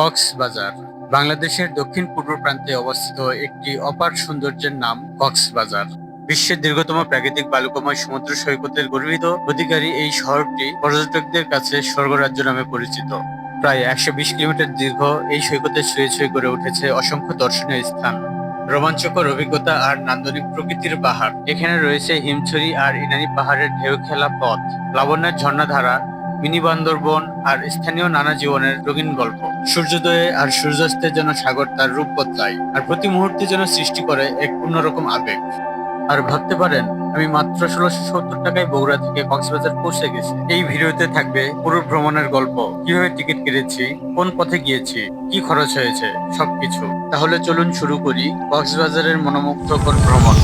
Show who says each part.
Speaker 1: কক্সবাজার, বাংলাদেশের দক্ষিণ পূর্ব প্রান্তে অবস্থিত একটি অপার সৌন্দর্যের নাম কক্সবাজার। বিশ্বের দীর্ঘতম প্রাকৃতিক বালুকাময় সমুদ্র সৈকতের গর্বিত অধিকারী এই শহরটি পর্যটকদের কাছে স্বর্গরাজ্য নামে পরিচিত। প্রায় একশো বিশ কিলোমিটার দীর্ঘ এই সৈকতে শুয়ে ছুঁয়ে গড়ে উঠেছে অসংখ্য দর্শনীয় স্থান। রোমাঞ্চকর অভিজ্ঞতা আর নান্দনিক প্রকৃতির পাহাড়। এখানে রয়েছে হিমছড়ি আর ইনানি পাহাড়ের ঢেউ খেলা পথ লাবণ্যের ঝর্ণাধারা, মিনি বান্দরবন আর স্থানীয় নানা জীবনের রঙিন গল্প। সূর্যোদয়ে আর সূর্যাস্তের যেন সাগর তার রূপ বদলায়, আর প্রতি মুহূর্তে যেন সৃষ্টি করে এক অন্যরকম আবেগ। আর ভাবতে পারেন, আমি মাত্র ষোলোশো সত্তর টাকায় বগুড়া থেকে কক্সবাজার পৌঁছে গেছি। এই ভিডিওতে থাকবে পুরো ভ্রমণের গল্প। কীভাবে টিকিট কেটেছি, কোন পথে গিয়েছি, কি খরচ হয়েছে, সবকিছু। তাহলে চলুন শুরু করি কক্সবাজারের মনোমুগ্ধকর ভ্রমণ।